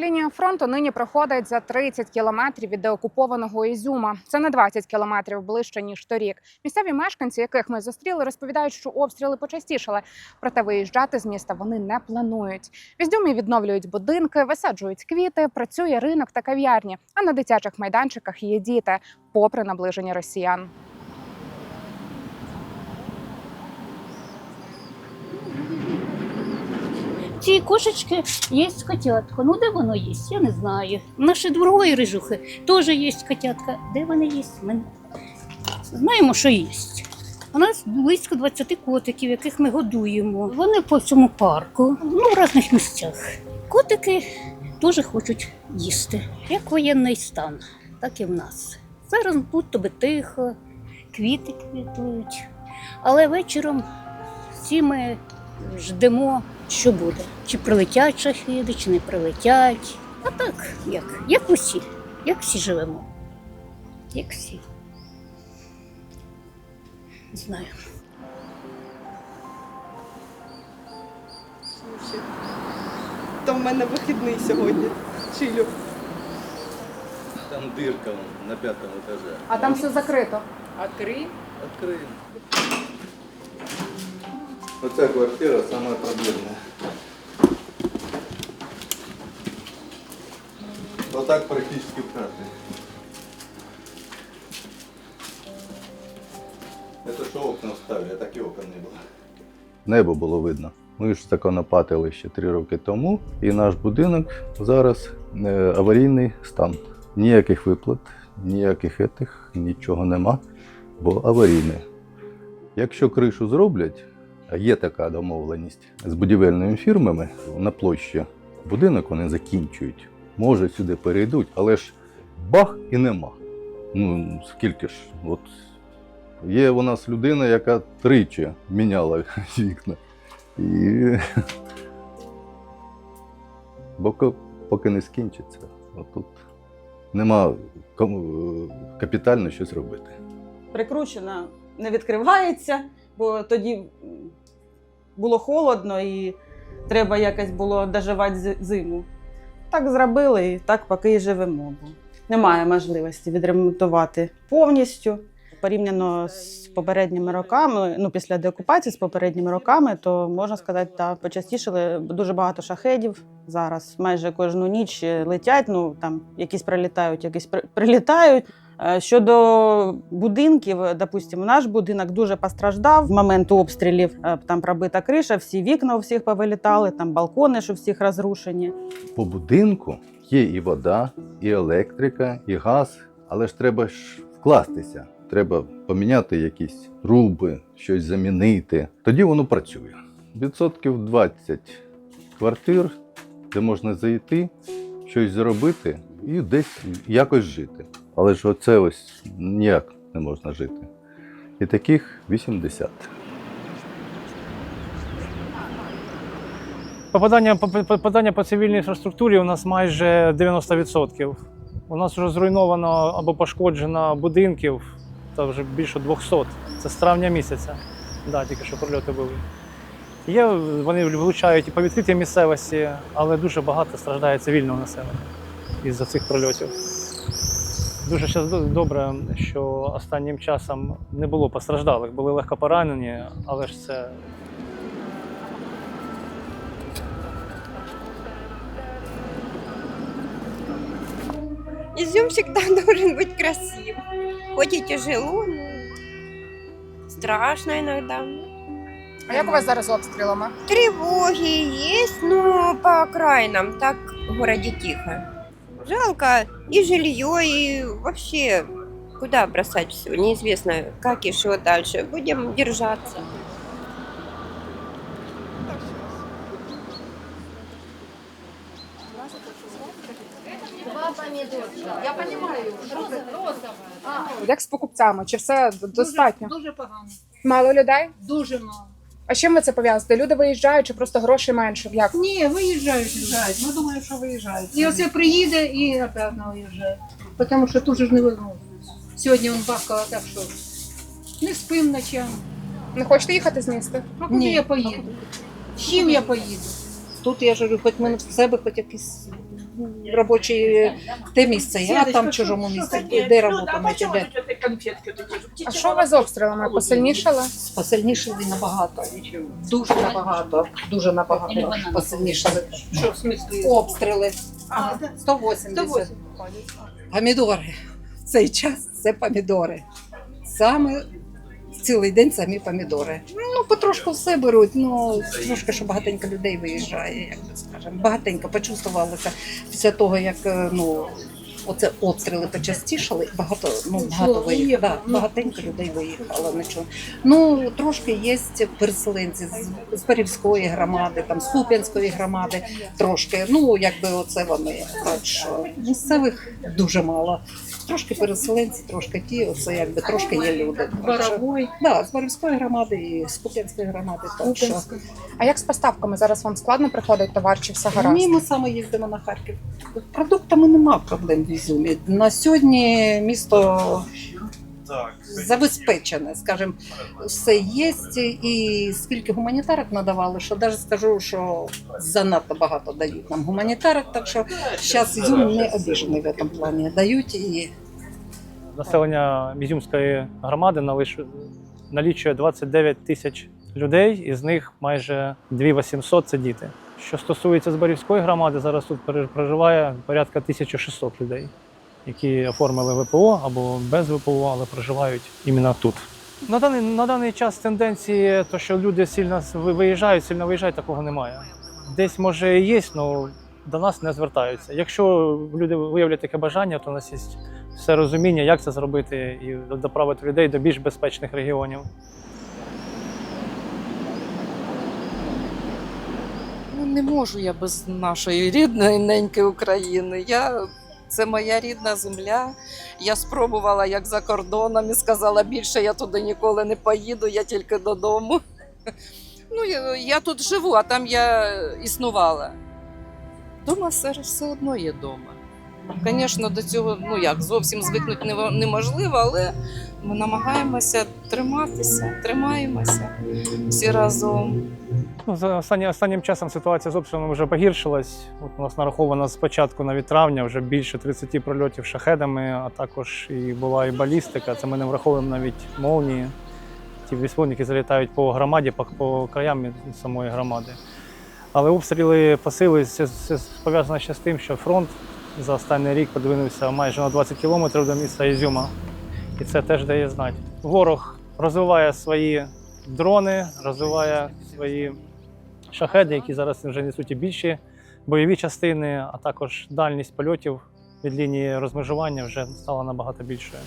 Лінія фронту нині проходить за 30 кілометрів від деокупованого Ізюма. Це на 20 кілометрів ближче ніж торік. Місцеві мешканці, яких ми зустріли, розповідають, що обстріли почастішали. Проте виїжджати з міста вони не планують. В Ізюмі відновлюють будинки, висаджують квіти, працює ринок та кав'ярні. А на дитячих майданчиках є діти, попри наближення росіян. Ці кошечки є котятка. Ну де воно є? Я не знаю. Наші другої рижухи теж є котятка. Де вони є? Ми знаємо, що є. У нас близько 20 котиків, яких ми годуємо. Вони по всьому парку, ну в різних місцях. Котики теж хочуть їсти. Як воєнний стан, так і в нас. Зараз будь тобі тихо, квіти квітують. Але вечором всі ми ждемо, що буде. Чи прилетять шахіди, чи не прилетять. А так, як? Як усі, як всі живемо. Як всі. Не знаю. Слушай, то в мене вихідний сьогодні. Чилю. Там дырка вон, на пятом этаже. А там все закрито. Открий. Открыем. Оця квартира самая проблемная. Вот так практически в каждой. Это что окна вставили, а так и окон не было. Небо було видно. Ми ж законопатили ще три роки тому, і наш будинок зараз е, аварійний стан. Ніяких виплат, ніяких етих, нічого нема, бо аварійне. Якщо кришу зроблять, є така домовленість з будівельними фірмами на площі будинок вони закінчують. Може, сюди перейдуть, але ж бах і нема. Ну, скільки ж? От є у нас людина, яка тричі міняла вікна. І... Бо поки не скінчиться, отут нема капітально щось робити. Прикручена не відкривається, бо тоді було холодно і треба якось було доживати зиму. Так зробили і так поки і живемо. Немає можливості відремонтувати повністю. Порівняно з попередніми роками, ну після деокупації з попередніми роками, то можна сказати, та почастішили дуже багато шахедів зараз. Майже кожну ніч летять. Ну там якісь прилітають, якісь прилітають. Е, Щодо будинків, допустимо, наш будинок дуже постраждав в момент обстрілів. Е, Там пробита криша, всі вікна у всіх повилітали, там балкони, що всіх розрушені. По будинку є і вода, і електрика, і газ, але ж треба ж вкластися. Треба поміняти якісь труби, щось замінити. Тоді воно працює. Відсотків 20 квартир, де можна зайти, щось зробити і десь якось жити. Але ж оце ось ніяк не можна жити. І таких 80. Попадання, поп- попадання по цивільній інфраструктурі у нас майже 90%. У нас вже зруйновано або пошкоджено будинків та вже більше 200. Це з травня місяця. Да, тільки що прильоти були. Є, вони влучають і по відкритій місцевості, але дуже багато страждає цивільного населення із-за цих прильотів. Дуже щас добре, що останнім часом не було постраждалих, були легко поранені, але ж це Изюм всегда должен быть красив. Хоть и тяжело, но страшно иногда. А як у вас зараз з обстрілами? Тревоги есть, но по окраинам так в городе тихо. Жалко и жилье, и вообще куда бросать все. Неизвестно, как и что дальше. Будем держаться. Як з покупцями? Чи все достатньо? Дуже погано, Мало людей? дуже мало. А з чим ви це пов'язуєте? Люди виїжджають чи просто грошей менше? Як? Ні, виїжджають, виїжджають. Ми думаємо, що виїжджають. І оце приїде і напевно виїжджає. Тому що тут же ж невозможно. Сьогодні він бахкала так, що не спим ночами. Не хочете їхати з міста? А куди Ні. я поїду? З чим я поїду? Тут я ж говорю, хоч мене в себе хоч якийсь робочі те місце, я там в чужому місці. Де робота маєте, де? А що у вас з обстрілами? Посильнішали? Посильнішали набагато. Дуже набагато, дуже набагато посильнішали. Що в смислі? Обстріли. Ага. 180. Помідори. В цей час це помідори. Саме цілий день самі помідори. Ну, потрошку все беруть. Ну, трошки, що багатенько людей виїжджає, як би скажемо. Багатенько почувствувалося після того, як е, ну. Оце обстріли почастішали, багато ну багато виїхало. Да, багатенько людей виїхало. Нічого. Ну трошки є переселенці з, з Парівської громади, там з Куп'янської громади, трошки. Ну якби оце вони. Так що місцевих дуже мало. Трошки переселенці, трошки ті, оце якби трошки є люди. Так Боровой. Да, з Парівської громади і з Куп'янської громади. Так що А як з поставками? Зараз вам складно приходить товар чи все гаразд? ні, ми саме їздимо на Харків. Продуктами нема проблем в Ізюмі. На сьогодні місто забезпечене, скажімо, все є. І скільки гуманітарок надавали, що навіть скажу, що занадто багато дають нам гуманітарок, так що зараз Ізюм не обіжений в цьому плані. Дають і Населення Ізюмської громади налічує 29 тисяч людей, із них майже 2800 – це діти. Що стосується Зборівської громади, зараз тут проживає порядка 1600 людей, які оформили ВПО або без ВПО, але проживають іменно тут. На даний, на даний час тенденції, то що люди сильно виїжджають, сильно виїжджають, такого немає. Десь може і є, але до нас не звертаються. Якщо люди виявлять таке бажання, то у нас є все розуміння, як це зробити і доправити людей до більш безпечних регіонів. Не можу я без нашої рідної неньки України. Я, це моя рідна земля. Я спробувала як за кордоном і сказала, більше я туди ніколи не поїду, я тільки додому. Ну, я, я тут живу, а там я існувала. Дома все, все одно є дома. Звісно, до цього ну як зовсім звикнути неможливо, але ми намагаємося триматися, тримаємося всі разом. Ну, за останні, останнім часом ситуація з обстрілами вже погіршилась. От у нас нараховано з початку навіть травня вже більше 30 прольотів шахедами, а також і була і балістика. Це ми не враховуємо навіть молнії. Ті військовники залітають по громаді, по, по краям самої громади. Але обстріли посилилися. Це пов'язано ще з тим, що фронт за останній рік подвинувся майже на 20 кілометрів до міста Ізюма. І це теж дає знати. Ворог розвиває свої дрони, розвиває свої шахеди, які зараз вже несуть і більші бойові частини, а також дальність польотів від лінії розмежування вже стала набагато більшою.